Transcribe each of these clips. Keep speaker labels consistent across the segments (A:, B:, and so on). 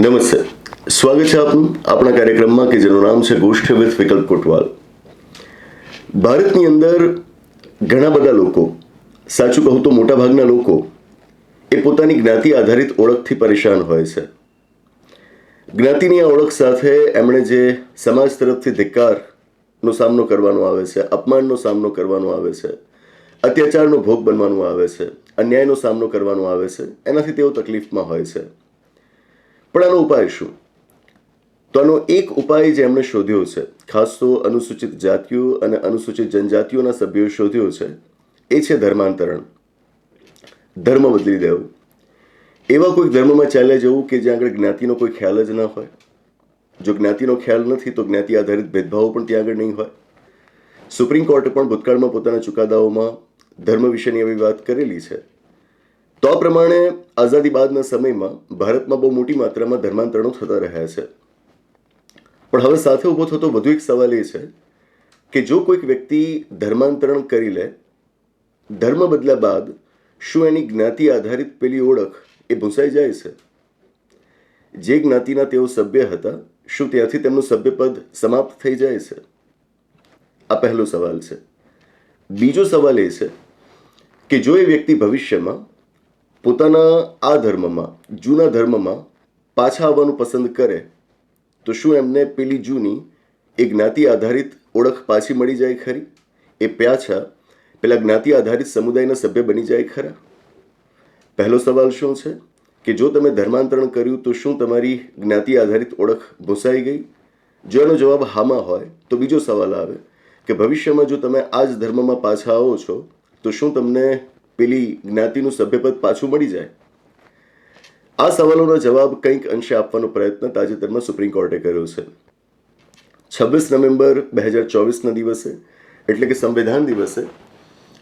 A: નમસ્તે. સ્વાગત છે આપનું આપણા કાર્યક્રમમાં કે જેનું નામ છે ગોષ્ઠ વિથ વિકલ્પ કોટવાલ. ભારતની અંદર ઘણા બધા લોકો, સાચું કહું તો મોટાભાગના લોકો, એ પોતાની જ્ઞાતિ આધારિત ઓળખથી પરેશાન હોય છે. જ્ઞાતિની આ ઓળખ સાથે એમણે જે સમાજ તરફથી ધિક્કારનો સામનો કરવાનો આવે છે, અપમાનનો સામનો કરવાનો આવે છે, અત્યાચારનો ભોગ બનવાનો આવે છે, અન્યાયનો સામનો કરવાનો આવે છે, એનાથી તેઓ તકલીફમાં હોય છે. પણ આનો ઉપાય શું? તો આનો એક ઉપાય જે એમણે શોધ્યો છે, ખાસ તો અનુસૂચિત જાતિઓ અને અનુસૂચિત જનજાતિઓના સભ્યોએ શોધ્યો છે, એ છે ધર્માંતરણ. ધર્મ બદલી દેવું. એવા કોઈ ધર્મમાં ચાલ્યા જવું કે જ્યાં આગળ જ્ઞાતિનો કોઈ ખ્યાલ જ ના હોય? જો જ્ઞાતિનો ખ્યાલ નથી તો જ્ઞાતિ આધારિત ભેદભાવો પણ ત્યાં આગળ નહીં હોય? સુપ્રીમ કોર્ટે પણ ભૂતકાળમાં પોતાના ચુકાદાઓમાં ધર્મ વિશેની એવી વાત કરેલી છે. તો આ પ્રમાણે આઝાદી બાદના સમયમાં ભારતમાં બહુ મોટી માત્રામાં ધર્માંતરણો થતા રહ્યા છે. પણ હવે સાથે ઊભો થતો વધુ એક સવાલ એ છે કે જો કોઈક વ્યક્તિ ધર્માંતરણ કરી લે, ધર્મ બદલ્યા બાદ શું એની જ્ઞાતિ આધારિત પેલી ઓળખ એ ભૂંસાઈ જાય છે? જે જ્ઞાતિના તેઓ સભ્ય હતા, શું ત્યાંથી તેમનું સભ્યપદ સમાપ્ત થઈ જાય છે? આ પહેલો સવાલ છે. બીજો સવાલ એ છે કે જો એ વ્યક્તિ ભવિષ્યમાં પોતાના આ ધર્મમાં, જૂના ધર્મમાં પાછા આવવાનું પસંદ કરે, તો શું એમને પેલી જૂની એ જ્ઞાતિ આધારિત ઓળખ પાછી મળી જાય ખરી? એ પાછા પેલા જ્ઞાતિ આધારિત સમુદાયના સભ્ય બની જાય ખરા? પહેલો સવાલ શું છે? કે જો તમે ધર્માંતરણ કર્યું તો શું તમારી જ્ઞાતિ આધારિત ઓળખ ભૂસાઈ ગઈ? જો એનો જવાબ હામાં હોય, તો બીજો સવાલ આવે કે ભવિષ્યમાં જો તમે આ જ ધર્મમાં પાછા આવો છો, તો શું તમને પેલી જ્ઞાતિનું સભ્યપદ પાછું મળી જાય? આ સવાલોનો જવાબ કંઈક અંશે આપવાનો પ્રયત્ન તાજેતરમાં સુપ્રીમ કોર્ટે કર્યો છે. છવ્વીસ નવેમ્બર બે હજાર ચોવીસના દિવસે, એટલે કે સંવિધાન દિવસે,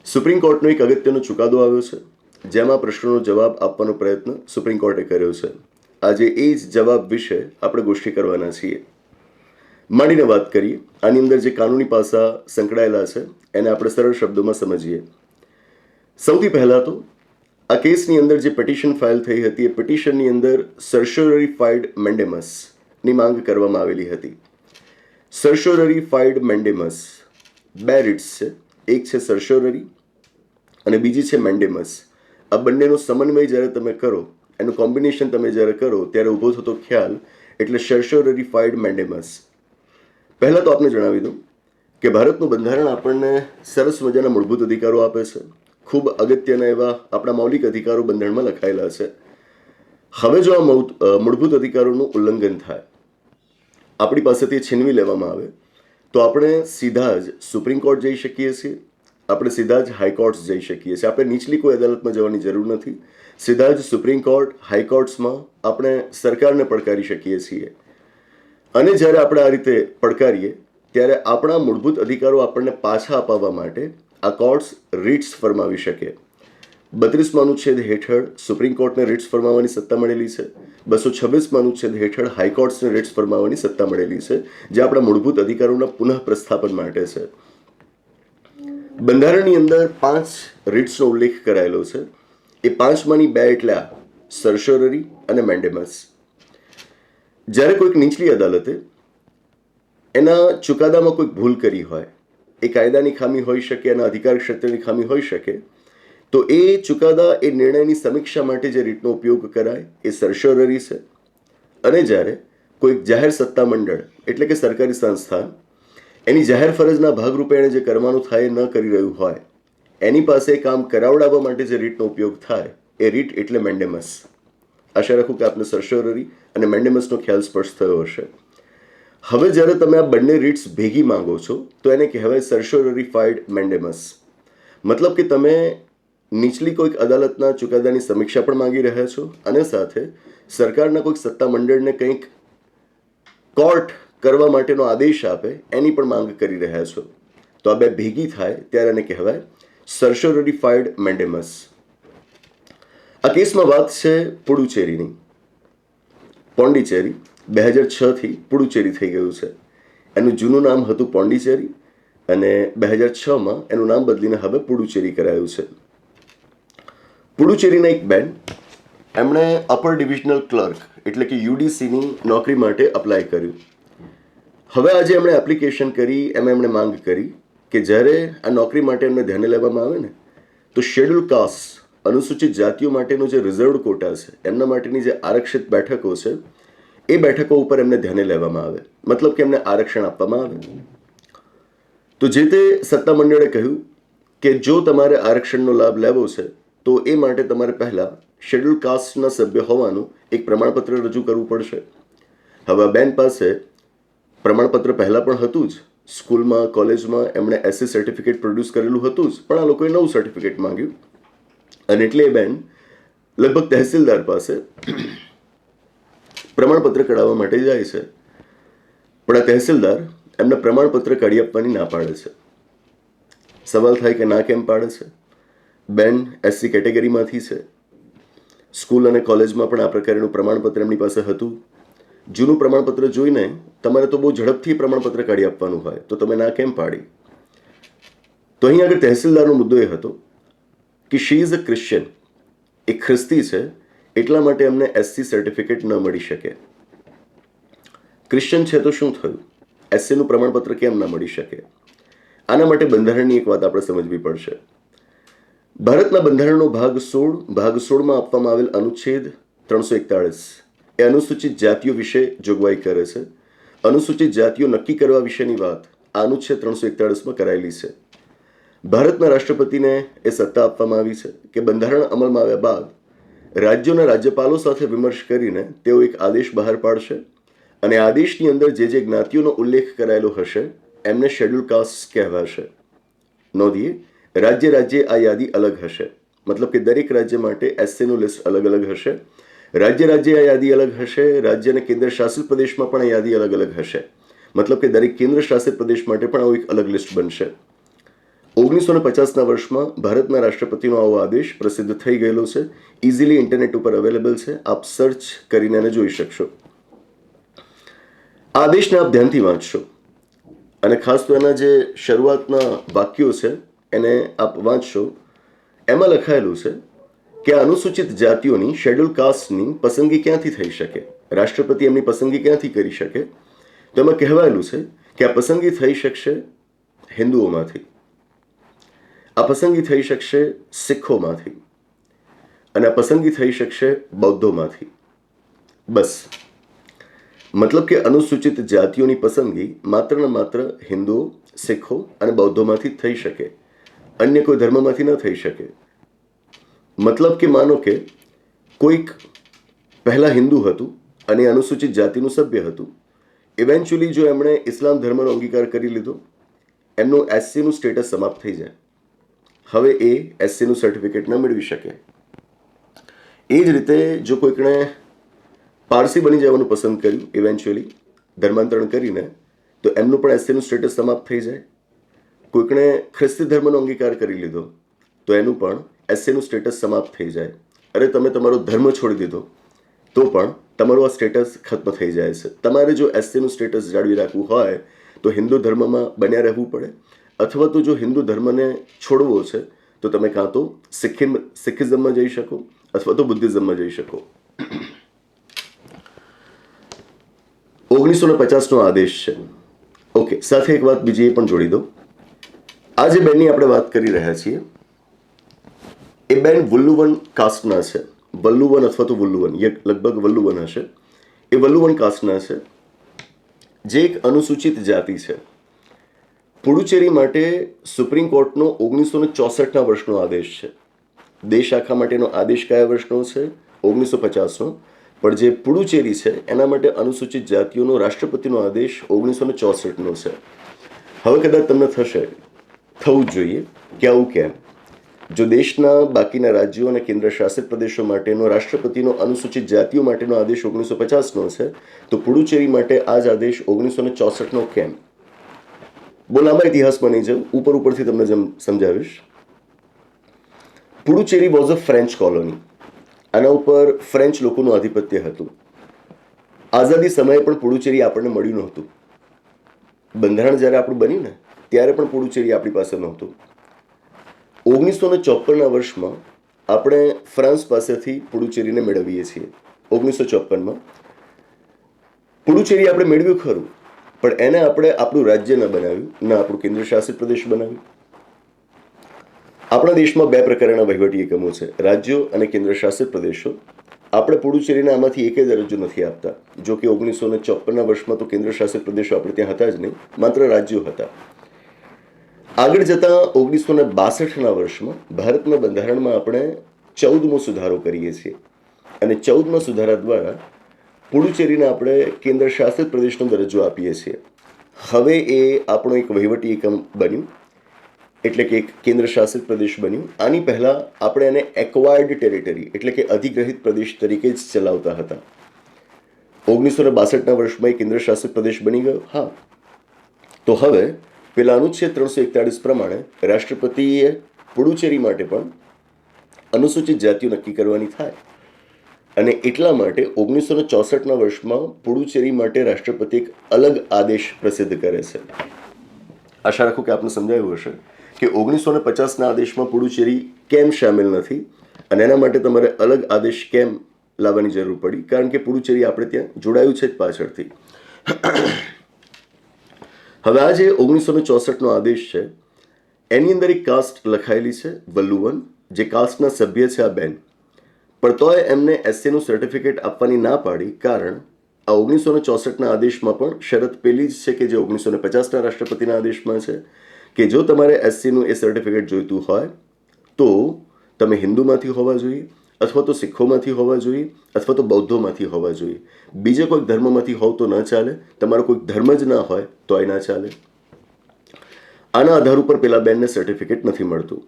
A: સુપ્રીમ કોર્ટનો એક અગત્યનો ચુકાદો આવ્યો છે, જેમાં પ્રશ્નોનો જવાબ આપવાનો પ્રયત્ન સુપ્રીમ કોર્ટે કર્યો છે. આજે એ જ જવાબ વિશે આપણે ગોષ્ઠી કરવાના છીએ. માંડીને વાત કરીએ, આની અંદર જે કાનૂની પાસા સંકળાયેલા છે, એને આપણે સરળ શબ્દોમાં સમજીએ. સૌથી પહેલાં તો આ કેસની અંદર જે પિટિશન ફાઇલ થઈ હતી, એ પિટિશનની અંદર સર્શોરરીફાઈડ મેન્ડેમસની માંગ કરવામાં આવેલી હતી. સર્શોરરીફાઈડ મેન્ડેમસ બે રીટ્સ છે. એક છે સર્શોરરી અને બીજી છે મેન્ડેમસ આ બંનેનો સમન્વય જ્યારે તમે કરો, એનું કોમ્બિનેશન તમે જ્યારે કરો, ત્યારે ઊભો થતો ખ્યાલ એટલે સર્શોરરીફાઈડ મેન્ડેમસ પહેલાં તો આપને જણાવી દઉં કે ભારતનું બંધારણ આપણને સરસ મજાના મૂળભૂત અધિકારો આપે છે. ખૂબ અગત્યના એવા આપણા મૌલિક અધિકારો બંધારણમાં લખાયેલા છે. હવે જો આ મૂળભૂત અધિકારોનું ઉલ્લંઘન થાય, આપણી પાસેથી છીનવી લેવામાં આવે, તો આપણે સીધા જ સુપ્રીમ કોર્ટ જઈ શકીએ છીએ, આપણે સીધા જ હાઈકોર્ટ્સ જઈ શકીએ છીએ. આપણે નીચલી કોઈ અદાલતમાં જવાની જરૂર નથી. સીધા જ સુપ્રીમ કોર્ટ હાઈકોર્ટ્સમાં આપણે સરકારને પડકારી શકીએ છીએ. અને જ્યારે આપણે આ રીતે પડકારીએ, ત્યારે આપણા મૂળભૂત અધિકારો આપણને પાછા અપાવવા માટે આ કોર્ટ્સ રીટ્સ ફરમાવી શકે. બત્રીસમાં અનુચ્છેદ હેઠળ સુપ્રીમ કોર્ટને રીટ્સ ફરમાવવાની સત્તા મળેલી છે. બસો છવ્વીસમાં અનુચ્છેદ હેઠળ હાઈકોર્ટ્સને રીટ્સ ફરમાવવાની સત્તા મળેલી છે, જે આપણા મૂળભૂત અધિકારોના પુનઃ પ્રસ્થાપન માટે છે. બંધારણની અંદર પાંચ રીટ્સનો ઉલ્લેખ કરાયેલો છે. એ પાંચમાંની બે એટલે આ અને મેન્ડેમસ. જ્યારે કોઈક નીચલી અદાલતે એના ચુકાદામાં કોઈક ભૂલ કરી હોય એ કાયદાની ખામી હોઈ શકે અને અધિકાર ક્ષેત્રની ખામી હોઈ શકે, તો એ ચુકાદા, એ નિર્ણયની સમીક્ષા માટે જે રીતનો ઉપયોગ કરાય એ સર્શોરરી છે. અને જ્યારે કોઈક જાહેર સત્તા મંડળ એટલે કે સરકારી સંસ્થા, એની જાહેર ફરજના ભાગરૂપે એણે જે કરવાનું થાય એ ન કરી રહ્યું હોય, એની પાસે કામ કરાવડાવવા માટે જે રીતનો ઉપયોગ થાય એ રીટ એટલે મેન્ડેમસ. આશા રાખું કે આપને સર્શોરરી અને મેન્ડેમસનો ખ્યાલ સ્પષ્ટ થયો હશે. હવે જ્યારે તમે આ બંને રીટ્સ ભેગી માંગો છો, તો એને કહેવાય સર્શોરરીફાઈડ મેન્ડેમસ મતલબ કે તમે નીચલી કોઈક અદાલતના ચુકાદાની સમીક્ષા પણ માંગી રહ્યા છો અને સાથે સરકારના કોઈક સત્તા મંડળને કંઈક કોર્ટ કરવા માટેનો આદેશ આપે, એની પણ માંગ કરી રહ્યા છો. તો આ બે ભેગી થાય ત્યારે એને કહેવાય સર્શોરરીફાઈડ મેન્ડેમસ આ કેસમાં વાત છે પુડુચેરીની, પોંડિચેરી. બે હજાર છથી પુડુચેરી થઈ ગયું છે. એનું જૂનું નામ હતું પોંડિચેરી અને બે હજાર છમાં એનું નામ બદલીને હવે પુડુચેરી કરાયું છે. પુડુચેરીના એક બેન, એમણે અપર ડિવિઝનલ ક્લર્ક એટલે કે યુડીસીની નોકરી માટે અપ્લાય કર્યું. હવે આજે એમણે એપ્લિકેશન કરી, એમાં એમણે માંગ કરી કે જ્યારે આ નોકરી માટે એમને ધ્યાને લેવામાં આવે ને, તો શેડ્યુલ કાસ્ટ અનુસૂચિત જાતિઓ માટેનો જે રિઝર્વ કોટા છે, એમના માટેની જે આરક્ષિત બેઠકો છે એ બેઠકો ઉપર એમને ધ્યાને લેવામાં આવે. મતલબ કે એમને આરક્ષણ આપવામાં આવે. તો જે તે સત્તામંડળે કહ્યું કે જો તમારે આરક્ષણનો લાભ લેવો છે, તો એ માટે તમારે પહેલાં શેડ્યુલ કાસ્ટના સભ્ય હોવાનું એક પ્રમાણપત્ર રજૂ કરવું પડશે. હવે બેન પાસે પ્રમાણપત્ર પહેલાં પણ હતું જ. સ્કૂલમાં, કોલેજમાં એમણે એસસી સર્ટિફિકેટ પ્રોડ્યુસ કરેલું હતું જ, પણ આ લોકોએ નવું સર્ટિફિકેટ માંગ્યું. અને એટલે એ બેન લગભગ તહેસીલદાર પાસે પ્રમાણપત્ર કઢાવવા માટે જાય છે. પણ આ તહેસીલદાર એમને પ્રમાણપત્ર કાઢી આપવાની ના પાડે છે. સવાલ થાય કે ના કેમ પાડે છે? બેન એસસી કેટેગરીમાંથી છે. સ્કૂલ અને કોલેજમાં પણ આ પ્રકારનું પ્રમાણપત્ર એમની પાસે હતું. જૂનું પ્રમાણપત્ર જોઈને તમારે તો બહુ ઝડપથી પ્રમાણપત્ર કાઢી આપવાનું હોય, તો તમે ના કેમ પાડી? તો અહીં આગળ તહેસીલદારનો મુદ્દો એ હતો કે શી ઇઝ અ ક્રિશ્ચિયન એ ખ્રિસ્તી છે એટલા માટે એમને એસસી સર્ટિફિકેટ ન મળી શકે. ક્રિશ્ચન છે તો શું થયું? એસસીનું પ્રમાણપત્ર કેમ ના મળી શકે? આના માટે બંધારણની એક વાત આપણે સમજવી પડશે. ભારતના બંધારણનો ભાગ સોળ, ભાગ સોળમાં આપવામાં આવેલ અનુચ્છેદ ત્રણસો એકતાળીસ. એ અનુસૂચિત જાતિઓ વિશે જોગવાઈ કરે છે. અનુસૂચિત જાતિઓ નક્કી કરવા વિશેની વાત આ અનુચ્છેદ ત્રણસો એકતાળીસમાં કરાયેલી છે. ભારતના રાષ્ટ્રપતિને એ સત્તા આપવામાં આવી છે કે બંધારણ અમલમાં આવ્યા બાદ રાજ્યોના રાજ્યપાલો સાથે વિમર્શ કરીને તેઓ એક આદેશ બહાર પાડશે અને આદેશની અંદર જે જે જ્ઞાતિઓનો ઉલ્લેખ કરાયેલો હશે, એમને શેડ્યુલ કાસ્ટ કહેવાશે. નોંધીએ, રાજ્ય રાજ્ય આ યાદી અલગ હશે. મતલબ કે દરેક રાજ્ય માટે એસસીનું લિસ્ટ અલગ અલગ હશે. રાજ્ય રાજ્ય આ યાદી અલગ હશે, રાજ્ય અને કેન્દ્ર શાસિત પ્રદેશમાં પણ આ યાદી અલગ અલગ હશે. મતલબ કે દરેક કેન્દ્ર શાસિત પ્રદેશ માટે પણ આવું એક અલગ લિસ્ટ બનશે. ઓગણીસો ને પચાસના વર્ષમાં ભારતના રાષ્ટ્રપતિનો આવો આદેશ પ્રસિદ્ધ થઈ ગયેલો છે. ઇઝીલી ઇન્ટરનેટ ઉપર અવેલેબલ છે. આપ સર્ચ કરીને એને જોઈ શકશો. આદેશને આપ ધ્યાનથી વાંચશો. અને ખાસ તો એના જે શરૂઆતના વાક્યો છે, એને આપ વાંચશો. એમાં લખાયેલું છે કે અનુસૂચિત જાતિઓની શેડ્યુલ કાસ્ટની પસંદગી ક્યાંથી થઈ શકે? રાષ્ટ્રપતિ એમની પસંદગી ક્યાંથી કરી શકે? તો એમાં કહેવાયેલું છે કે આ પસંદગી થઈ શકશે હિન્દુઓમાંથી. આ પસંદગી થઈ શકશે શીખોમાંથી અને આ પસંદગી થઈ શકશે બૌદ્ધોમાંથી. બસ. મતલબ કે અનુસૂચિત જાતિઓની પસંદગી માત્ર ને માત્ર હિન્દુઓ શીખો અને બૌદ્ધોમાંથી થઈ શકે. અન્ય કોઈ ધર્મમાંથી ન થઈ શકે. મતલબ કે માનો કે કોઈક પહેલાં હિન્દુ હતું અને અનુસૂચિત જાતિનું સભ્ય હતું. ઇવેન્ચ્યુઅલી જો એમણે ઇસ્લામ ધર્મનો અંગીકાર કરી લીધો, એમનું એસસીનું સ્ટેટસ સમાપ્ત થઈ જાય. હવે એ એસસીનું સર્ટિફિકેટ ન મેળવી શકે. એ જ રીતે જો કોઈકણે પારસી બની જવાનું પસંદ કર્યું ઇવેન્ચ્યુઅલી ધર્માંતરણ કરીને, તો એમનું પણ એસસીનું સ્ટેટસ સમાપ્ત થઈ જાય. કોઈકણે ખ્રિસ્તી ધર્મનો અંગીકાર કરી લીધો, તો એનું પણ એસસીનું સ્ટેટસ સમાપ્ત થઈ જાય. અરે તમે તમારો ધર્મ છોડી દીધો, તો પણ તમારું આ સ્ટેટસ ખત્મ થઈ જાય છે. તમારે જો એસસીનું સ્ટેટસ જાળવી રાખવું હોય, તો હિન્દુ ધર્મમાં બન્યા રહેવું પડે. અથવા તો જો હિન્દુ ધર્મને છોડવો છે, તો તમે કાં તો સિક્કિમ સિખિઝમમાં જઈ શકો અથવા તો બુદ્ધિઝમમાં જઈ શકો. ઓગણીસો ને પચાસનો આદેશ છે. ઓકે, સાથે એક વાત બીજી એ પણ જોડી દો આ જે બેનની આપણે વાત કરી રહ્યા છીએ, એ બેન વલ્લુવન કાસ્ટના છે. વલ્લુવન અથવા તો વલ્લુવન એ લગભગ વલ્લુવન હશે. એ વલ્લુવન કાસ્ટના છે. જે એક અનુસૂચિત જાતિ છે. પુડુચેરી માટે સુપ્રીમ કોર્ટનો ઓગણીસો ચોસઠના વર્ષનો આદેશ છે. દેશ આખા માટેનો આદેશ કયા વર્ષનો છે? ઓગણીસો પચાસનો. પણ જે પુડુચેરી છે, એના માટે અનુસૂચિત જાતિઓનો રાષ્ટ્રપતિનો આદેશ ઓગણીસો ચોસઠનો છે. હવે કદાચ તમને થશે, થવું જોઈએ કે આવું કેમ? જો દેશના બાકીના રાજ્યો અને કેન્દ્ર શાસિત પ્રદેશો માટેનો રાષ્ટ્રપતિનો અનુસૂચિત જાતિઓ માટેનો આદેશ ઓગણીસો પચાસનો છે, તો પુડુચેરી માટે આ જ આદેશ ઓગણીસો ને ચોસઠનો કેમ? બહુ લાંબા ઇતિહાસમાં નહીં જાઉં ઉપર ઉપરથી તમને જેમ સમજાવીશ. Puducherry was a French colony આના ઉપર ફ્રેન્ચ લોકોનું આધિપત્ય હતું. આઝાદી સમયે પણ પુડુચેરી આપણને મળ્યું નહોતું. બંધારણ જ્યારે આપણું બન્યું ને, ત્યારે પણ પુડુચેરી આપણી પાસે નહોતું. ઓગણીસો ને ચોપનના વર્ષમાં આપણે ફ્રાન્સ પાસેથી પુડુચેરીને મેળવીએ છીએ. ઓગણીસો ચોપનમાં પુડુચેરી આપણે મેળવ્યું ખરું. પણ એને આપણે આપણું રાજ્ય ન બનાવ્યું, ન આપણું કેન્દ્ર શાસિત પ્રદેશ બનાવ્યું. આપણા દેશમાં બે પ્રકારના વહીવટી એકમો છે, રાજ્યો અને કેન્દ્ર શાસિત પ્રદેશો. આપણે પુડુચેરીને આમાંથી એકે દરજ્જો નથી આપતા. જો કે ઓગણીસો ને ચોપનના વર્ષમાં તો કેન્દ્ર શાસિત પ્રદેશો આપણે ત્યાં હતા જ નહીં, માત્ર રાજ્યો હતા. આગળ જતાં ઓગણીસો ને બાસઠના વર્ષમાં ભારતના બંધારણમાં આપણે ચૌદમો સુધારો કરીએ છીએ. અને ચૌદમા સુધારા દ્વારા પુડુચેરીને આપણે કેન્દ્ર શાસિત પ્રદેશનો દરજ્જો આપીએ છીએ. હવે એ આપણો એક વહીવટી એકમ બન્યું, એટલે કે એક કેન્દ્ર શાસિત પ્રદેશ બન્યું. આની પહેલાં આપણે એને એક્વાયર્ડ ટેરિટરી એટલે કે અધિગ્રહિત પ્રદેશ તરીકે જ ચલાવતા હતા. ઓગણીસો ને બાસઠના વર્ષમાં એ કેન્દ્ર શાસિત પ્રદેશ બની ગયો? હા. તો હવે પેલા અનુચ્છેદ ત્રણસો એકતાળીસ પ્રમાણે રાષ્ટ્રપતિએ પુડુચેરી માટે પણ અનુસૂચિત જાતિઓ નક્કી કરવાની થાય. અને એટલા માટે ઓગણીસો ચોસઠના વર્ષમાં પુડુચેરી માટે રાષ્ટ્રપતિ એક અલગ આદેશ પ્રસિદ્ધ કરે છે. આશા રાખું કે આપને સમજાયું હશે કે ઓગણીસો ને પચાસના આદેશમાં પુડુચેરી કેમ સામેલ નથી અને એના માટે તમારે અલગ આદેશ કેમ લાવવાની જરૂર પડી? કારણ કે પુડુચેરી આપણે ત્યાં જોડાયું છે જ પાછળથી. હવે આ જે ઓગણીસો ચોસઠનો આદેશ છે, એની અંદર એક કાસ્ટ લખાયેલી છે, વલ્લુવન, જે કાસ્ટના સભ્ય છે આ બેન. પણ તોય એમને એસસીનું સર્ટિફિકેટ આપવાની ના પાડી કારણ આ ઓગણીસો ને ચોસઠના આદેશમાં પણ શરત પેલી જ છે કે જે ઓગણીસો ને પચાસના રાષ્ટ્રપતિના આદેશમાં છે કે જો તમારે એસસીનું એ સર્ટિફિકેટ જોઈતું હોય તો તમે હિન્દુમાંથી હોવા જોઈએ અથવા તો શીખોમાંથી હોવા જોઈએ અથવા તો બૌદ્ધોમાંથી હોવા જોઈએ. બીજે કોઈક ધર્મમાંથી હોવ તો ન ચાલે, તમારો કોઈક ધર્મ જ ના હોય તોય ના ચાલે. આના આધાર ઉપર પેલા બેનને સર્ટિફિકેટ નથી મળતું.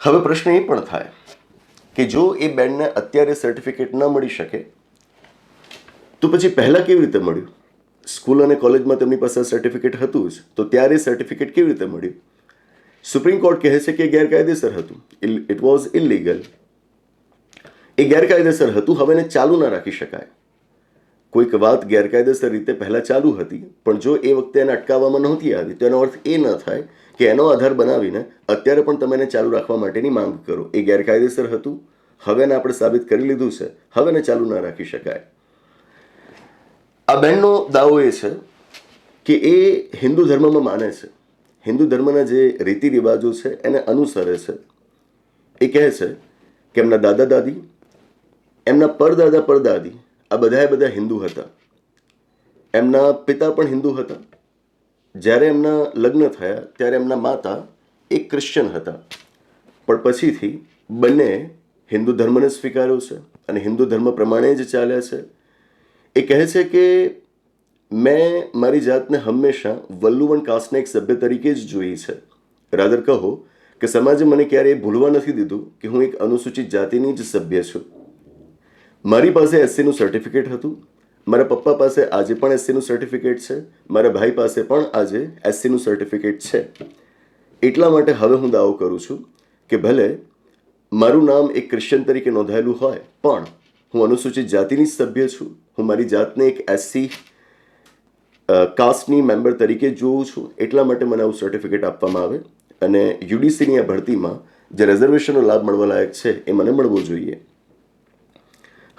A: હવે પ્રશ્ન એ પણ થાય કે જો એ બેન્ડને અત્યારે સર્ટિફિકેટ ન મળી શકે, તો પછી પહેલાં કેવી રીતે મળ્યું? સ્કૂલ અને કોલેજમાં તેમની પાસે સર્ટિફિકેટ હતું જ, તો ત્યારે સર્ટિફિકેટ કેવી રીતે મળ્યું? સુપ્રીમ કોર્ટ કહે છે કે ગેરકાયદેસર હતું. ઇટ વોઝ ઇલીગલ એ ગેરકાયદેસર હતું હવે એને ચાલુ ના રાખી શકાય. કોઈક વાત ગેરકાયદેસર રીતે પહેલાં ચાલુ હતી, પણ જો એ વખતે એને અટકાવવામાં નહોતી આવી, તો એનો અર્થ એ ન થાય કે એનો આધાર બનાવીને અત્યારે પણ તમે એને ચાલુ રાખવા માટેની માંગ કરો. એ ગેરકાયદેસર હતું. હવે એને આપણે સાબિત કરી લીધું છે. હવે એને ચાલુ ના રાખી શકાય. આ બેનનો દાવો એ છે કે એ હિન્દુ ધર્મમાં માને છે. હિન્દુ ધર્મના જે રીતિ રિવાજો છે, એને અનુસરે છે. એ કહે છે કે એમના દાદા દાદી, એમના પરદાદા પરદાદી, આ બધાએ બધા હિન્દુ હતા. એમના પિતા પણ હિન્દુ હતા. જ્યારે એમના લગ્ન થયા, ત્યારે એમના માતા એક ક્રિશ્ચન હતા. પણ પછીથી બંને હિન્દુ ધર્મને સ્વીકાર્યો છે અને હિન્દુ ધર્મ પ્રમાણે જ ચાલ્યા છે. એ કહે છે કે, મેં મારી જાતને હંમેશા વલ્લુવન કાસ્ટના એક સભ્ય તરીકે જ જોઈ છે. રાદર કહો કે સમાજે મને ક્યારેય ભૂલવા નથી દીધું કે હું એક અનુસૂચિત જાતિની જ સભ્ય છું. મારી પાસે એસસીનું સર્ટિફિકેટ હતું. મારા પપ્પા પાસે આજે પણ એસસીનું સર્ટિફિકેટ છે. મારા ભાઈ પાસે પણ આજે એસસીનું સર્ટિફિકેટ છે. એટલા માટે હવે હું દાવો કરું છું કે ભલે મારું નામ એક ક્રિશ્ચન તરીકે નોંધાયેલું હોય, પણ હું અનુસૂચિત જાતિની સભ્ય છું. હું મારી જાતને એક એસસી કાસ્ટની મેમ્બર તરીકે જોઉં છું. એટલા માટે મને આવું સર્ટિફિકેટ આપવામાં આવે. અને યુડીસીની આ ભરતીમાં જે રિઝર્વેશનનો લાભ મળવા લાયક છે એ મને મળવો જોઈએ.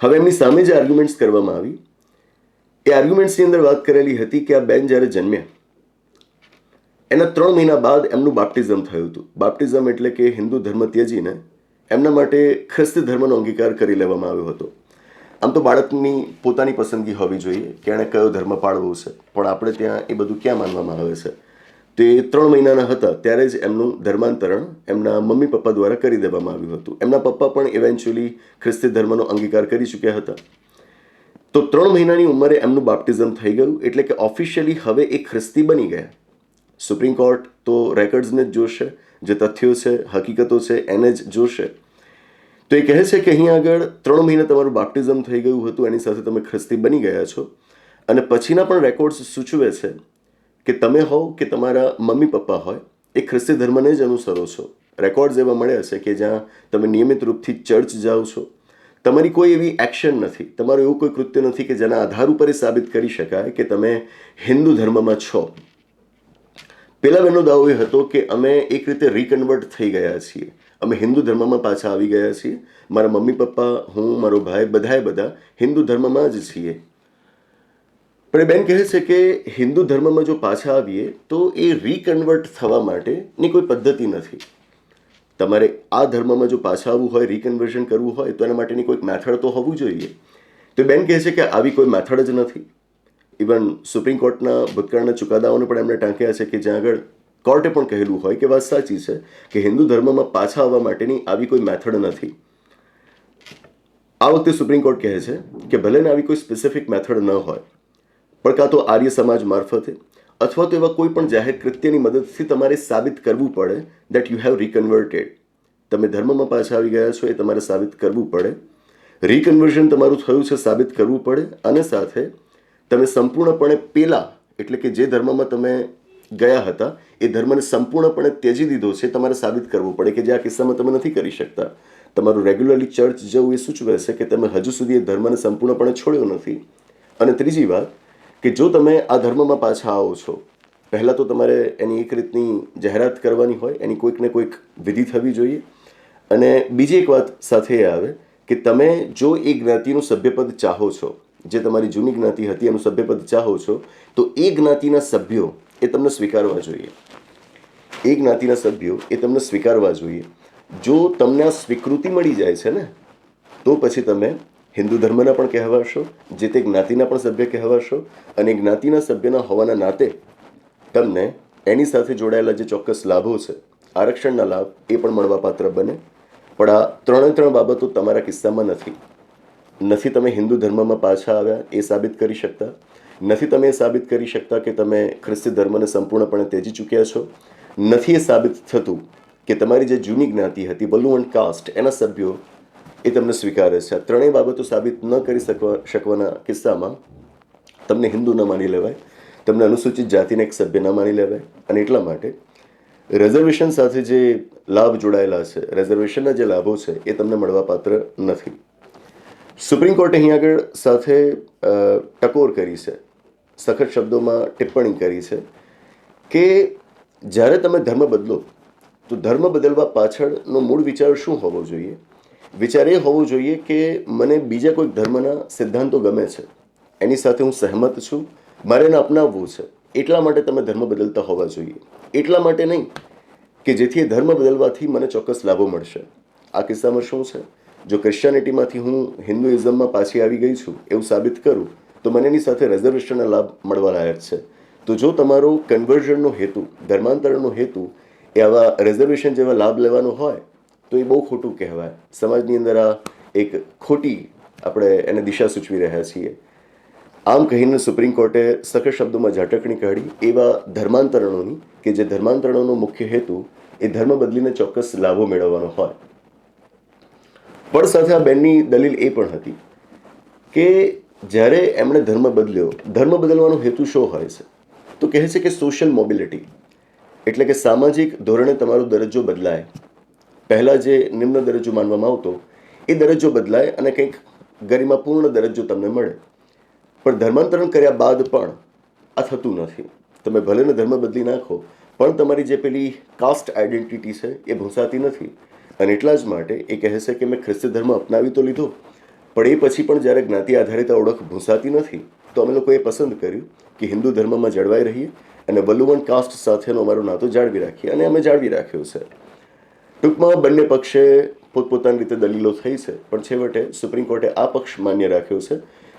A: હવે એમની સામે જે આર્ગ્યુમેન્ટ્સ કરવામાં આવી એ આર્ગ્યુમેન્ટ્સની અંદર વાત કરેલી હતી કે આ બેન જ્યારે જન્મ્યા, એના ત્રણ મહિના બાદ એમનું બાપ્ટિઝમ થયું હતું. બાપ્ટિઝમ એટલે કે હિન્દુ ધર્મ ત્યજીને એમના માટે ખ્રિસ્તી ધર્મનો અંગીકાર કરી લેવામાં આવ્યો હતો. આમ તો બાળકની પોતાની પસંદગી હોવી જોઈએ કે એણે કયો ધર્મ પાળવો છે. પણ આપણે ત્યાં એ બધું ક્યાં માનવામાં આવે છે? તો એ ત્રણ મહિનાના હતા, ત્યારે જ એમનું ધર્માંતરણ એમના મમ્મી પપ્પા દ્વારા કરી દેવામાં આવ્યું હતું. એમના પપ્પા પણ ઇવેન્ચ્યુઅલી ખ્રિસ્તી ધર્મનો અંગીકાર કરી ચૂક્યા હતા. તો ત્રણ મહિનાની ઉંમરે એમનું બાપ્ટિઝમ થઈ ગયું એટલે કે ઓફિશિયલી હવે એ ખ્રિસ્તી બની ગયા. સુપ્રીમ કોર્ટ તો રેકર્ડ્સને જ જોશે, જે તથ્યો છે, હકીકતો છે, એને જ જોશે. તો એ કહે છે કે અહીં આગળ ત્રણ મહિને તમારું બાપ્ટિઝમ થઈ ગયું હતું, એની સાથે તમે ખ્રિસ્તી બની ગયા છો. અને પછીના પણ રેકોર્ડ્સ સૂચવે છે કે તમે હોવ કે તમારા મમ્મી પપ્પા હોય, એ ખ્રિસ્તી ધર્મને જ અનુસરો છો. રેકોર્ડ્સ એવા મળ્યા છે કે જ્યાં તમે નિયમિત રૂપથી ચર્ચ જાઓ છો. તમારી કોઈ એવી એક્શન નથી. તમારું એવું કોઈ કૃત્ય નથી કે જેના આધાર ઉપર એ સાબિત કરી શકાય કે તમે હિન્દુ ધર્મમાં છો. પહેલાં બહેનો દાવો એ હતો કે અમે એક રીતે રિકન્વર્ટ થઈ ગયા છીએ. અમે હિન્દુ ધર્મમાં પાછા આવી ગયા છીએ. મારા મમ્મી, પપ્પા, હું, મારો ભાઈ બધાએ બધા હિન્દુ ધર્મમાં જ છીએ. પણ એ બેન કહે છે કે હિન્દુ ધર્મમાં જો પાછા આવીએ તો એ રીકન્વર્ટ થવા માટેની કોઈ પદ્ધતિ નથી. તમારે આ ધર્મમાં જો પાછા આવવું હોય રિકન્વર્ઝન કરવું હોય, તો એના માટેની કોઈક મેથડ તો હોવું જોઈએ. તો બેન કહે છે કે આવી કોઈ મેથડ જ નથી. ઇવન સુપ્રીમ કોર્ટના ભૂતકાળના ચુકાદાઓને પણ એમણે ટાંક્યા છે કે જ્યાં આગળ કોર્ટે પણ કહેલું હોય કે વાત સાચી છે કે હિન્દુ ધર્મમાં પાછા આવવા માટેની આવી કોઈ મેથડ નથી. આ વખતે સુપ્રીમ કોર્ટ કહે છે કે ભલે ને આવી કોઈ સ્પેસિફિક મેથડ ન હોય, પણ કાં તો આર્ય સમાજ મારફતે અથવા તો એવા કોઈ પણ જાહેર કૃત્યની મદદથી તમારે સાબિત કરવું પડે દેટ યુ હેવ રિકન્વર્ટેડ તમે ધર્મમાં પાછા આવી ગયા છો એ તમારે સાબિત કરવું પડે. રિકન્વર્ઝન તમારું થયું છે, સાબિત કરવું પડે. અને સાથે તમે સંપૂર્ણપણે પેલા, એટલે કે જે ધર્મમાં તમે ગયા હતા, એ ધર્મને સંપૂર્ણપણે ત્યજી દીધો છે તમારે સાબિત કરવું પડે કે જે આ કિસ્સામાં તમે નથી કરી શકતા. તમારું રેગ્યુલરલી ચર્ચ જવું એ સૂચવે છે કે તમે હજુ સુધી એ ધર્મને સંપૂર્ણપણે છોડ્યો નથી. અને ત્રીજી વાત કે જો તમે આ ધર્મમાં પાછા આવો છો, પહેલાં તો તમારે એની એક રીતની જાહેરાત કરવાની હોય, એની કોઈક ને કોઈક વિધિ થવી જોઈએ. અને બીજી એક વાત સાથે એ આવે કે તમે જો એ જ્ઞાતિનું સભ્યપદ ચાહો છો, જે તમારી જૂની જ્ઞાતિ હતી એનું સભ્યપદ ચાહો છો, તો એ જ્ઞાતિના સભ્યો એ તમને સ્વીકારવા જોઈએ. એ જ્ઞાતિના સભ્યો એ તમને સ્વીકારવા જોઈએ. જો તમને આ સ્વીકૃતિ મળી જાય છે ને, તો પછી તમે હિન્દુ ધર્મના પણ કહેવાશો, જે તે જ્ઞાતિના પણ સભ્ય કહેવાશો અને જ્ઞાતિના સભ્યના હોવાના નાતે તમને એની સાથે જોડાયેલા જે ચોક્કસ લાભો છે, આરક્ષણના લાભ એ પણ મળવાપાત્ર બને. પણ આ ત્રણે ત્રણ બાબતો તમારા કિસ્સામાં નથી. નથી તમે હિન્દુ ધર્મમાં પાછા આવ્યા એ સાબિત કરી શકતા. નથી તમે એ સાબિત કરી શકતા કે તમે ખ્રિસ્તી ધર્મને સંપૂર્ણપણે ત્યજી ચૂક્યા છો. નથી એ સાબિત થતું કે તમારી જે જૂની જ્ઞાતિ હતી બલુવન્ટ કાસ્ટ એના સભ્યો એ તમને સ્વીકારે છે. આ ત્રણેય બાબતો સાબિત ન કરી શકવા શકવાના કિસ્સામાં તમને હિન્દુ ન માની લેવાય, તમને અનુસૂચિત જાતિના એક સભ્ય ન માની લેવાય અને એટલા માટે રિઝર્વેશન સાથે જે લાભ જોડાયેલા છે રિઝર્વેશનના જે લાભો છે, એ તમને મળવાપાત્ર નથી. સુપ્રીમ કોર્ટે અહીં આગળ સાથે ટકોર કરી છે. સખત શબ્દોમાં ટિપ્પણી કરી છે કે જ્યારે તમે ધર્મ બદલો, તો ધર્મ બદલવા પાછળનો મૂળ વિચાર શું હોવો જોઈએ? વિચાર એ હોવો જોઈએ કે મને બીજા કોઈક ધર્મના સિદ્ધાંતો ગમે છે. એની સાથે હું સહેમત છું. મારે એને અપનાવવું છે. એટલા માટે તમે ધર્મ બદલતા હોવા જોઈએ. એટલા માટે નહીં કે જેથી એ ધર્મ બદલવાથી મને ચોક્કસ લાભો મળશે. આ કિસ્સામાં શું છે? જો ક્રિશ્ચિયાનિટીમાંથી હું હિન્દુઇઝમમાં પાછી આવી ગઈ છું, એવું સાબિત કરું, તો મને એની સાથે રિઝર્વેશનના લાભ મળવા લાયક છે. તો જો તમારો કન્વર્ઝનનો હેતુ, ધર્માંતરણનો હેતુ એ આવા રિઝર્વેશન જેવા લાભ લેવાનો હોય તો એ બહુ ખોટું કહેવાય. સમાજની અંદર આ એક ખોટી આપણે એને દિશા સૂચવી રહ્યા છીએ. આમ કહીને સુપ્રીમ કોર્ટે સખત શબ્દોમાં ઝાટકણી કાઢી એવા ધર્માંતરણોની કે જે ધર્માંતરણોનો મુખ્ય હેતુ એ ધર્મ બદલીને ચોક્કસ લાભો મેળવવાનો હોય. પણ સાથે આ બેનની દલીલ એ પણ હતી કે જ્યારે એમણે ધર્મ બદલ્યો, ધર્મ બદલવાનો હેતુ શો હોય છે? તો કહે છે કે સોશિયલ મોબિલિટી એટલે કે સામાજિક ધોરણે તમારો દરજ્જો બદલાય. પહેલાં જે નિમ્ન દરજ્જો માનવામાં આવતો, એ દરજ્જો બદલાય અને કંઈક ગરિમાપૂર્ણ દરજ્જો તમને મળે. પણ ધર્માંતરણ કર્યા બાદ પણ આ થતું નથી. તમે ભલેને ધર્મ બદલી નાખો, પણ તમારી જે પેલી કાસ્ટ આઈડેન્ટિટી છે, એ ભૂંસાતી નથી. અને એટલા જ માટે એ કહે છે કે મેં ખ્રિસ્તી ધર્મ અપનાવી તો લીધો, પણ એ પછી પણ જ્યારે જ્ઞાતિ આધારિત ઓળખ ભૂંસાતી નથી, તો અમે લોકોએ પસંદ કર્યું કે હિન્દુ ધર્મમાં જળવાઈ રહીએ અને વલ્લુવન કાસ્ટ સાથેનો અમારો નાતો જાળવી રાખીએ. અને અમે જાળવી રાખ્યો છે. ટૂંકમાં બંને પક્ષે પોતપોતાની રીતે દલીલો થઈ છે. પણ છેવટે સુપ્રીમ કોર્ટે આ પક્ષ માન્ય રાખ્યો છે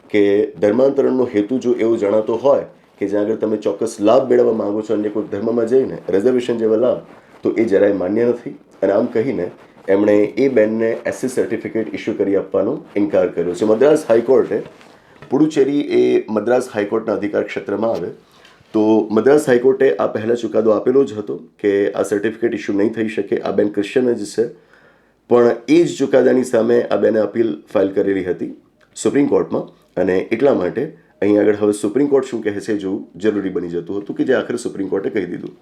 A: કે ધર્માંતરણનો હેતુ જો એવો જણાતો હોય કે જ્યાં આગળ તમે ચોક્કસ લાભ મેળવવા માંગો છો અન્ય કોઈ ધર્મમાં જઈને રિઝર્વેશન જેવા લાભ, તો એ જરાય માન્ય નથી. અને આમ કહીને એમણે એ બેનને એસસી સર્ટિફિકેટ ઇસ્યુ કરી આપવાનો ઇનકાર કર્યો છે. મદ્રાસ હાઈકોર્ટે પુડુચેરી એ મદ્રાસ હાઈકોર્ટના અધિકાર ક્ષેત્રમાં આવે તો મદ્રાસ હાઈકોર્ટે આ પહેલાં ચુકાદો આપેલો જ હતો કે આ સર્ટિફિકેટ ઇસ્યુ નહીં થઈ શકે, આ બેન ક્રિશ્ચન જ છે. પણ એ જ ચુકાદાની સામે આ બેને અપીલ ફાઇલ કરેલી હતી સુપ્રીમ કોર્ટમાં અને એટલા માટે અહીં આગળ હવે સુપ્રીમ કોર્ટ શું કહે છે જોવું જરૂરી બની જતું હતું કે જે આખરે સુપ્રીમ કોર્ટે કહી દીધું.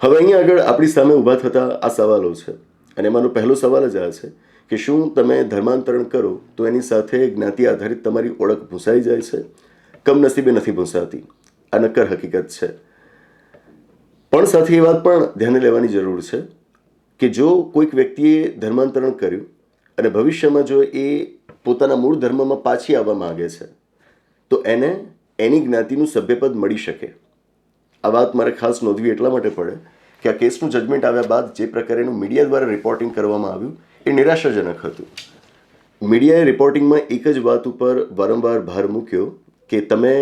A: હવે અહીંયા આગળ આપણી સામે ઊભા થતા આ સવાલો છે અને એમાંનો પહેલો સવાલ જ આ છે કે શું તમે ધર્માંતરણ કરો તો એની સાથે જ્ઞાતિ આધારિત તમારી ઓળખ ભૂંસાઈ જાય છે? કમનસીબે નથી ભૂંસાતી. આ નક્કર હકીકત છે. પણ સાથે એ વાત પણ ધ્યાને લેવાની જરૂર છે કે જો કોઈક વ્યક્તિએ ધર્માંતરણ કર્યું અને ભવિષ્યમાં જો એ પોતાના મૂળ ધર્મમાં પાછી આવવા માગે છે, તો એને એની જ્ઞાતિનું સભ્યપદ મળી શકે. આ વાત મારે ખાસ નોંધવી એટલા માટે પડે કે આ કેસનું જજમેન્ટ આવ્યા બાદ જે પ્રકારેનું મીડિયા દ્વારા રિપોર્ટિંગ કરવામાં આવ્યું, એ નિરાશાજનક હતું. મીડિયાએ રિપોર્ટિંગમાં એક જ વાત ઉપર વારંવાર ભાર મૂક્યો કે તમે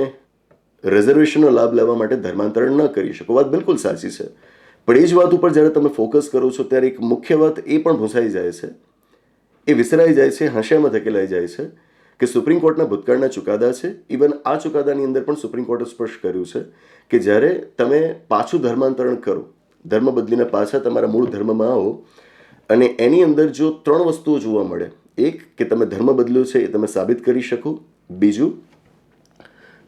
A: રિઝર્વેશનનો લાભ લેવા માટે ધર્માંતરણ ન કરી શકો. વાત બિલકુલ સાચી છે. પણ એ જ વાત ઉપર જ્યારે તમે ફોકસ કરો છો, ત્યારે એક મુખ્ય વાત એ પણ ભૂંસાઈ જાય છે. એ વિસરાઈ જાય છે હાંસિયામાં ધકેલાઈ જાય છે કે સુપ્રીમ કોર્ટના ભૂતકાળના ચુકાદા છે. ઇવન આ ચુકાદાની અંદર પણ સુપ્રીમ કોર્ટે સ્પષ્ટ કર્યું છે કે જ્યારે તમે પાછું ધર્માંતરણ કરો, ધર્મ બદલીને પાછા તમારા મૂળ ધર્મમાં આવો અને એની અંદર જો ત્રણ વસ્તુઓ જોવા મળે. એક, કે તમે ધર્મ બદલ્યો છે એ તમે સાબિત કરી શકો. બીજું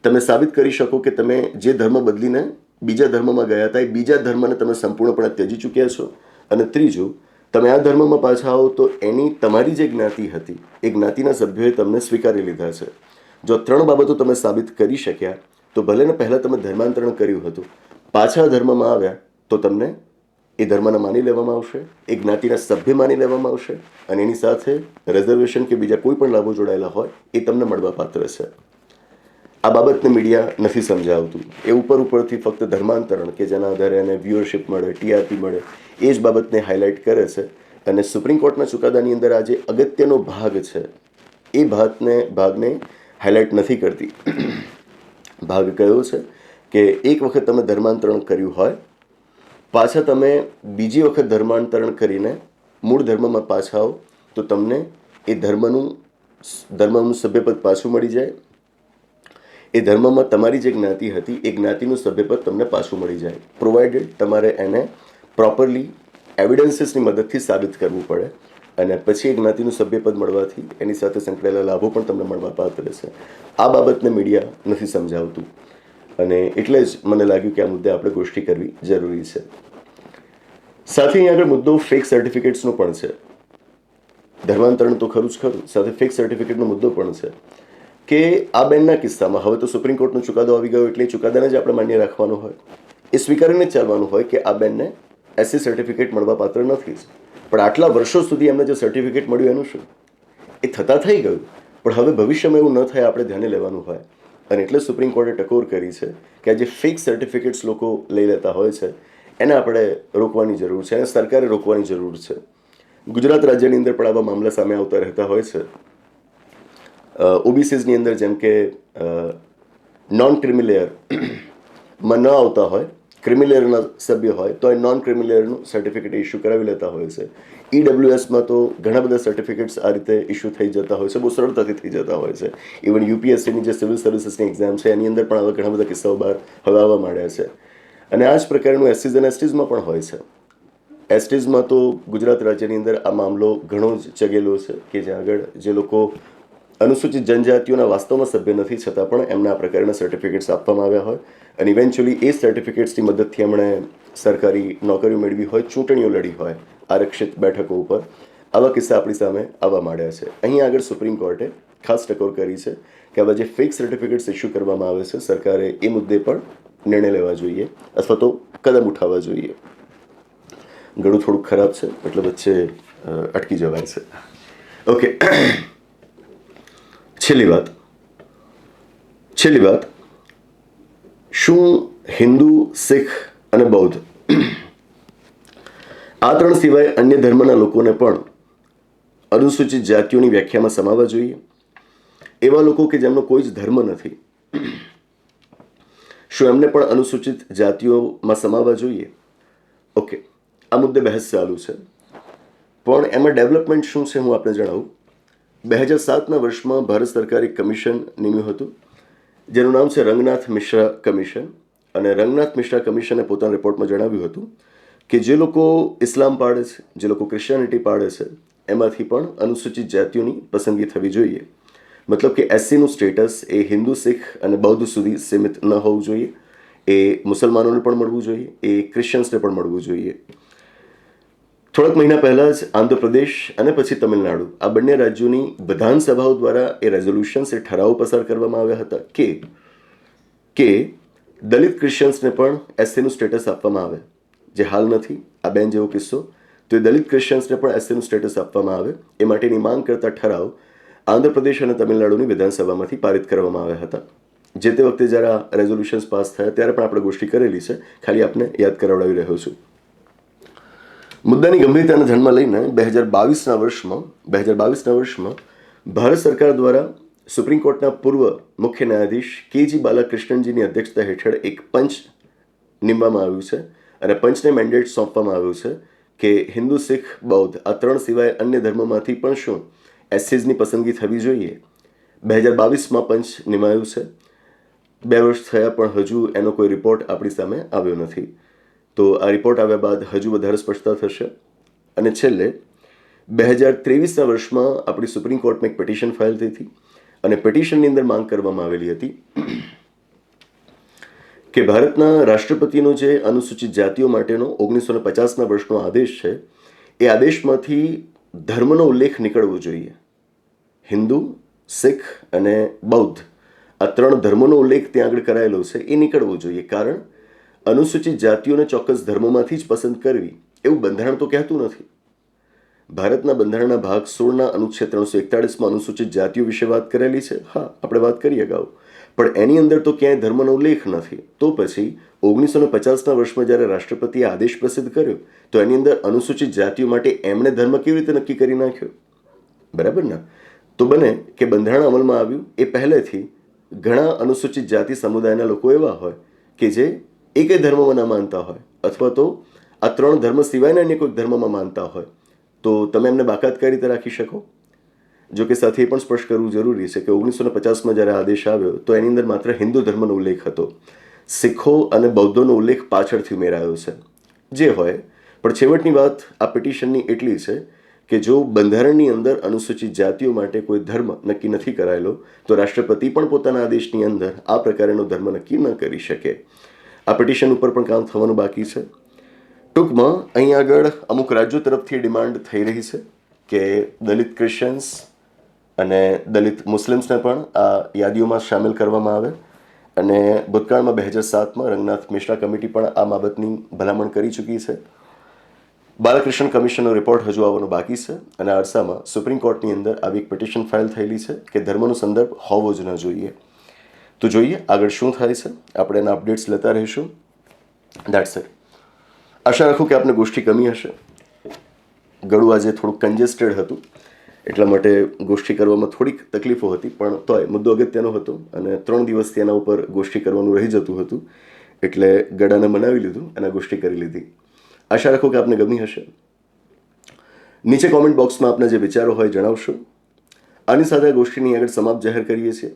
A: તમે સાબિત કરી શકો કે તમે જે ધર્મ બદલીને બીજા ધર્મમાં ગયા હતા, એ બીજા ધર્મને તમે સંપૂર્ણપણે ત્યજી ચૂક્યા છો. અને ત્રીજું, તમે આ ધર્મમાં પાછા આવો તો એની તમારી જે જ્ઞાતિ હતી, એ જ્ઞાતિના સભ્યોએ તમને સ્વીકારી લીધા છે. જો ત્રણ બાબતો તમે સાબિત કરી શક્યા, તો ભલે ને પહેલાં તમે ધર્માંતરણ કર્યું હતું, પાછા ધર્મમાં આવ્યા, તો તમને એ ધર્મને માની લેવામાં આવશે, એ જ્ઞાતિના સભ્ય માની લેવામાં આવશે, અને એની સાથે રિઝર્વેશન કે બીજા કોઈ પણ લાભો જોડાયેલા હોય, એ તમને મળવા પાત્ર છે. આ બાબતને મીડિયા નથી સમજાવતું. એ ઉપર ઉપરથી ફક્ત ધર્માંતરણ કે જેના આધારે એને વ્યુઅરશિપ મળે ટીઆરપી મળે, એ જ બાબતને હાઇલાઇટ કરે છે. અને સુપ્રીમ કોર્ટના ચુકાદાની અંદર આ જે અગત્યનો ભાગ છે, એ ભાગને ભાગને હાઇલાઇટ નથી કરતી. ભાગ કયો છે કે એક વખત તમે ધર્માંતરણ કર્યું હોય, પાછા તમે બીજી વખત ધર્માંતરણ કરીને મૂળ ધર્મમાં પાછા આવો, તો તમને એ ધર્મનું ધર્મનું સભ્યપદ પાછું મળી જાય. એ ધર્મમાં તમારી જે જ્ઞાતિ હતી, એ જ્ઞાતિનું સભ્યપદ તમને પાછું મળી જાય. પ્રોવાઇડેડ તમારે એને પ્રોપરલી એવિડન્સીસની મદદથી સાબિત કરવું પડે અને પછી એ જ્ઞાતિનું સભ્યપદ મળવાથી એની સાથે સંકળાયેલા લાભો પણ તમને મળવા પાત્ર છે આ બાબતને મીડિયા નથી સમજાવતું. અને એટલે જ મને લાગ્યું કે આ મુદ્દે આપણે ગોષ્ઠી કરવી જરૂરી છે. સાથે અહીં આગળ મુદ્દો ફેક સર્ટિફિકેટ્સનો પણ છે. ધર્માંતરણ તો ખરું જ ખરું. સાથે ફેક સર્ટિફિકેટનો મુદ્દો પણ છે. કે આ બેનના કિસ્સામાં હવે તો સુપ્રીમ કોર્ટનો ચુકાદો આવી ગયો એટલે ચુકાદાને જ આપણે માન્ય રાખવાનો હોય. એ સ્વીકારીને જ ચાલવાનું હોય કે આ બેનને એસસી સર્ટિફિકેટ મળવા પાત્ર નથી. પણ આટલા વર્ષો સુધી એમને જે સર્ટિફિકેટ મળ્યું એનું શું? એ થતાં થઈ ગયું. પણ હવે ભવિષ્યમાં એવું ન થાય, આપણે ધ્યાને લેવાનું હોય. અને એટલે સુપ્રીમ કોર્ટે ટકોર કરી છે કે આ જે ફેક સર્ટિફિકેટ્સ લોકો લઈ લેતા હોય છે, એને આપણે રોકવાની જરૂર છે, એને સરકારે રોકવાની જરૂર છે. ગુજરાત રાજ્યની અંદર પણ આવા મામલા સામે આવતા રહેતા હોય છે. ઓબીસીઝની અંદર જેમ કે નોન ક્રિમિલેયરમાં ન આવતા હોય ક્રિમિલેયરના સભ્ય હોય, તો એ નોન ક્રિમિલેયરનું સર્ટિફિકેટ ઇસ્યુ કરાવી લેતા હોય છે. ઈડબ્લ્યુએસમાં તો ઘણા બધા સર્ટિફિકેટ્સ આ રીતે ઇસ્યુ થઈ જતા હોય છે, બહુ સરળતાથી થઈ જતા હોય છે. ઇવન યુપીએસસીની જે સિવિલ સર્વિસીસની એક્ઝામ છે, એની અંદર પણ આવા ઘણા બધા કિસ્સાઓ બહાર હવે આવવા માંડ્યા છે. અને આ જ પ્રકારનું એસટીઝ અને એસટીઝમાં પણ હોય છે. એસટીઝમાં તો ગુજરાત રાજ્યની અંદર આ મામલો ઘણો જ ચગેલો છે, કે જ્યાં આગળ જે લોકો અનુસૂચિત જનજાતિઓના વાસ્તવમાં સભ્ય નથી, છતાં પણ એમના આ પ્રકારના સર્ટિફિકેટ્સ આપવામાં આવ્યા હોય. અને ઇવેન્ચ્યુઅલી એ સર્ટિફિકેટ્સની મદદથી એમણે સરકારી નોકરીઓ મેળવી હોય, ચૂંટણીઓ લડી હોય, આરક્ષિત બેઠકો ઉપર. આવા કિસ્સા આપણી સામે આવવા માંડ્યા છે. અહીં આગળ સુપ્રીમ કોર્ટે ખાસ ટકોર કરી છે કે આવા જે ફેક સર્ટિફિકેટ્સ ઇસ્યુ કરવામાં આવે છે, સરકારે એ મુદ્દે પણ નિર્ણય લેવા જોઈએ, અથવા તો કદમ ઉઠાવવા જોઈએ. ગળું થોડુંક ખરાબ છે, એટલે વચ્ચે અટકી જવાય છે. ઓકે છેલ્લી વાત. છેલ્લી વાત. શું હિન્દુ, શીખ અને બૌદ્ધ આ ત્રણ સિવાય અન્ય ધર્મના લોકોને પણ અનુસૂચિત જાતિઓની વ્યાખ્યામાં સમાવવા જોઈએ? એવા લોકો કે જેમનો કોઈ જ ધર્મ નથી. શું એમને પણ અનુસૂચિત જાતિઓમાં સમાવવા જોઈએ? ઓકે. આ મુદ્દે બહેસ ચાલુ છે. પણ એમાં ડેવલપમેન્ટ શું છે હું આપને જણાવું? બે હજાર સાતના વર્ષમાં ભારત સરકારે કમિશન નિમ્યું હતું, જેનું નામ છે રંગનાથ મિશ્રા કમિશન. અને રંગનાથ મિશ્રા કમિશને પોતાના રિપોર્ટમાં જણાવ્યું હતું કે જે લોકો ઇસ્લામ પાળે છે, જે લોકો ક્રિશ્ચિયાનિટી પાડે છે, એમાંથી પણ અનુસૂચિત જાતિઓની પસંદગી થવી જોઈએ. મતલબ કે એસસીનું સ્ટેટસ એ હિન્દુ, શીખ અને બૌદ્ધ સુધી સીમિત ન હોવું જોઈએ. એ મુસલમાનોને પણ મળવું જોઈએ, એ ક્રિશ્ચિયન્સને પણ મળવું જોઈએ. થોડાક મહિના પહેલાં જ આંધ્રપ્રદેશ અને પછી તમિલનાડુ આ બંને રાજ્યોની વિધાનસભાઓ દ્વારા એ રેઝોલ્યુશન્સ એ ઠરાવો પસાર કરવામાં આવ્યા હતા કે કે દલિત ક્રિશ્ચિયન્સને પણ એસસીનું સ્ટેટસ આપવામાં આવે, જે હાલ નથી, આ બેન જેવો કિસ્સો, તો એ દલિત ક્રિશ્ચિયન્સને પણ એસસીનું સ્ટેટસ આપવામાં આવે, એ માટેની માંગ કરતા ઠરાવ આંધ્રપ્રદેશ અને તમિલનાડુની વિધાનસભામાંથી પારિત કરવામાં આવ્યા હતા. જે તે વખતે જ્યારે આ રેઝોલ્યુશન્સ પાસ થયા, ત્યારે પણ આપણે ગોષ્ઠી કરેલી છે, ખાલી આપને યાદ કરાવડાવી રહ્યો છું. મુદ્દાની ગંભીરતાને ધ્યાનમાં લઈને બે હજાર બાવીસના વર્ષમાં, બે હજાર બાવીસના વર્ષમાં ભારત સરકાર દ્વારા સુપ્રીમ કોર્ટના પૂર્વ મુખ્ય ન્યાયાધીશ કેજી બાલાકૃષ્ણનજીની અધ્યક્ષતા હેઠળ એક પંચ નીમવામાં આવ્યું છે અને પંચને મેન્ડેટ સોંપવામાં આવ્યું છે કે હિન્દુ, શીખ, બૌદ્ધ આ ત્રણ સિવાય અન્ય ધર્મમાંથી પણ શું એસસીઝની પસંદગી થવી જોઈએ? બે હજાર બાવીસમાં પંચ નિમાયું છે. બે વર્ષ થયા પણ હજુ એનો કોઈ રિપોર્ટ આપણી સામે આવ્યો નથી. તો આ રિપોર્ટ આવ્યા બાદ હજુ વધારે સ્પષ્ટતા થશે. અને છેલ્લે, બે હજાર ત્રેવીસના વર્ષમાં આપણી સુપ્રીમ કોર્ટમાં એક પિટિશન ફાઇલ થઈ હતી અને પિટિશનની અંદર માંગ કરવામાં આવેલી હતી કે ભારતના રાષ્ટ્રપતિનો જે અનુસૂચિત જાતિઓ માટેનો ઓગણીસો ને પચાસના વર્ષનો આદેશ છે, એ આદેશમાંથી ધર્મનો ઉલ્લેખ નીકળવો જોઈએ. હિન્દુ, શીખ અને બૌદ્ધ આ ત્રણ ધર્મોનો ઉલ્લેખ ત્યાં આગળ કરાયેલો છે, એ નીકળવો જોઈએ. કારણ અનુસૂચિત જાતિઓને ચોક્કસ ધર્મોમાંથી જ પસંદ કરવી, એવું બંધારણ તો કહેતું નથી. ભારતના બંધારણના ભાગ સોળના અનુચ્છેદ ત્રણસો એકતાળીસમાં અનુસૂચિત જાતિઓ વિશે વાત કરેલી છે? હા, આપણે વાત કરી અગાઉ. પણ એની અંદર તો ક્યાંય ધર્મનો ઉલ્લેખ નથી. તો પછી ઓગણીસો પચાસના વર્ષમાં જ્યારે રાષ્ટ્રપતિએ આદેશ પ્રસિદ્ધ કર્યો, તો એની અંદર અનુસૂચિત જાતિઓ માટે એમણે ધર્મ કેવી રીતે નક્કી કરી નાખ્યો? બરાબર ને? તો બને કે બંધારણ અમલમાં આવ્યું એ પહેલેથી ઘણા અનુસૂચિત જાતિ સમુદાયના લોકો એવા હોય કે જે એકે ધર્મમાં ના માનતા હોય, અથવા તો આ ત્રણ ધર્મ સિવાયના અન્ય કોઈક ધર્મમાં માનતા હોય, તો તમે એમને બાકાત કઈ રીતે રાખી શકો? જો કે સાથે એ પણ સ્પષ્ટ કરવું જરૂરી છે કે ઓગણીસો ને પચાસમાં જ્યારે આદેશ આવ્યો, તો એની અંદર માત્ર હિન્દુ ધર્મનો ઉલ્લેખ હતો. શીખો અને બૌદ્ધોનો ઉલ્લેખ પાછળથી ઉમેરાયો છે. જે હોય, પણ છેવટની વાત આ પિટિશનની એટલી છે કે જો બંધારણની અંદર અનુસૂચિત જાતિઓ માટે કોઈ ધર્મ નક્કી નથી કરાયેલો, તો રાષ્ટ્રપતિ પણ પોતાના આદેશની અંદર આ પ્રકારનો ધર્મ નક્કી ન કરી શકે. આ પિટિશન ઉપર પણ કામ થવાનું બાકી છે. ટૂંકમાં, અહીં આગળ અમુક રાજ્યો તરફથી ડિમાન્ડ થઈ રહી છે કે દલિત ક્રિશ્ચન્સ અને દલિત મુસ્લિમ્સને પણ આ યાદીઓમાં સામેલ કરવામાં આવે. અને ભૂતકાળમાં બે હજાર સાતમાં રંગનાથ મિશ્રા કમિટી પણ આ બાબતની ભલામણ કરી ચૂકી છે. બાલકૃષ્ણ કમિશનનો રિપોર્ટ હજુ આવવાનો બાકી છે અને આરસામાં સુપ્રીમ કોર્ટની અંદર આવી એક પિટિશન ફાઇલ થયેલી છે કે ધર્મનો સંદર્ભ હોવો જ ન જોઈએ. તો જોઈએ, આગળ શું થાય છે? આપણે એના અપડેટ્સ લેતા રહીશું. દેટ્સ ઇટ આશા રાખું કે આપને ગોષ્ઠી કમી હશે. ગળું આજે થોડુંક કન્જેસ્ટેડ હતું, એટલા માટે ગોષ્ઠી કરવામાં થોડીક તકલીફો હતી, પણ તોય મુદ્દો અગત્યનો હતો અને ત્રણ દિવસથી એના ઉપર ગોષ્ઠી કરવાનું રહી જતું હતું, એટલે ગળાને મનાવી લીધું અને ગોષ્ઠી કરી લીધી. આશા રાખો કે આપને ગમી હશે. નીચે કોમેન્ટ બોક્સમાં આપના જે વિચારો હોય જણાવશો. આની સાથે આ ગોષ્ઠીની આગળ સમાપ્ત જાહેર કરીએ છીએ.